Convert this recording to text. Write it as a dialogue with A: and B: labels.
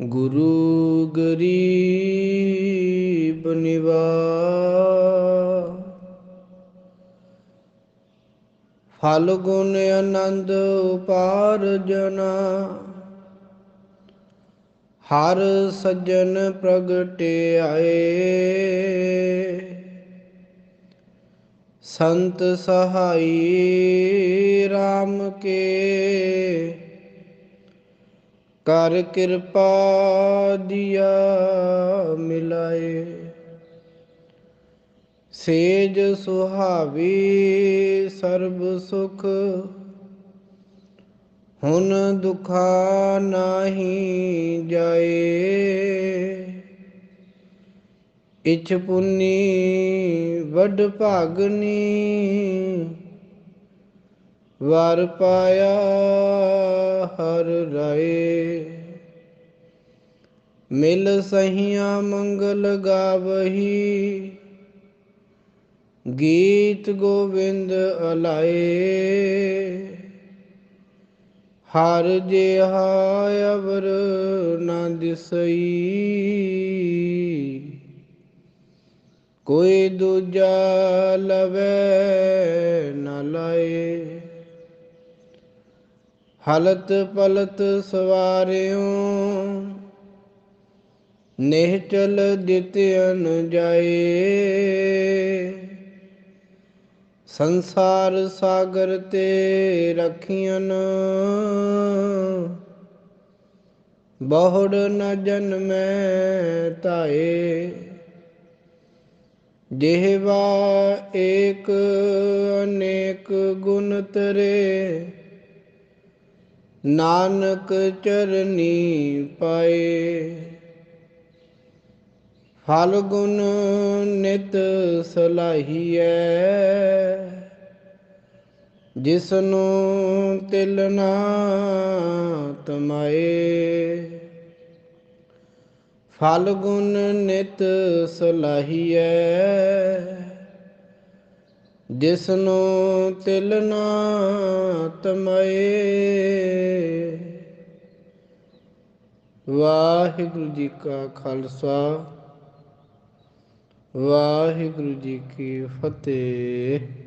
A: ਗੁਰੂ ਗਰੀਬ ਨਿਵਾ ਫਲ ਗੁਣ ਆਨੰਦ ਉਪਾਰਜਨਾ, ਹਰ ਸੱਜਣ ਪ੍ਰਗਟੇ ਆਏ। ਸੰਤ ਸਹਾਈ RAM ਕੇ ਕਰ ਕਿਰਪਾ ਦਿਆ ਮਿਲਾਏ। ਸੇਜ ਸੁਹਾਵੀ ਸਰਬ ਸੁਖ, ਹੁਣ ਦੁਖਾ ਨਾਹੀ ਜਾਏ। ਇਛ ਪੁੰਨੀ ਵੱਡ ਭਾਗਨੀ ਵਰ ਪਾਇਆ ਹਰ ਰਾਏ। ਮਿਲ ਸਹੀਆਂ ਮੰਗਲ ਗਾਵਹੀ। ਗੀਤ ਗੋਵਿੰਦ ਅਲਾਏ। ਹਰ ਜਿਹਾ ਅਵਰ ਨਾ ਦਿਸਈ। ਕੋਈ ਦੂਜਾ ਲਵੇ ਨਾ ਲਾਏ। ਹਲਤ ਪਲਤ ਸਵਾਰਿਓ ਨੇਹ ਚਲ ਜਾਏ ਸੰਸਾਰ ਸਾਗਰ ਤੇ ਰਖੀਅਨ ਬਹੁੜ ਨ ਜਨਮੈ ਤਾਏ ਜਿਹਵਾ ਏਕ ਅਨੇਕ ਗੁਣ ਤਰੇ ਨਾਨਕ ਚਰਨੀ ਪਾਏ। ਫਲ ਗੁਣ ਨਿਤ ਸਲਾਹੀਐ। ਜਿਸਨੂੰ ਤਿਲ ਨਾ ਤਮਾਏ। ਫਲ ਗੁਣ ਨਿਤ ਸਲਾਹੀਐ। ਜਿਸਨੂੰ ਤਿਲ ਨਾ ਤਮਾਏ। ਵਾਹਿਗੁਰੂ ਜੀ ਕਾ ਖਾਲਸਾ ਵਾਹਿਗੁਰੂ ਜੀ ਕੀ ਫਤਿਹ।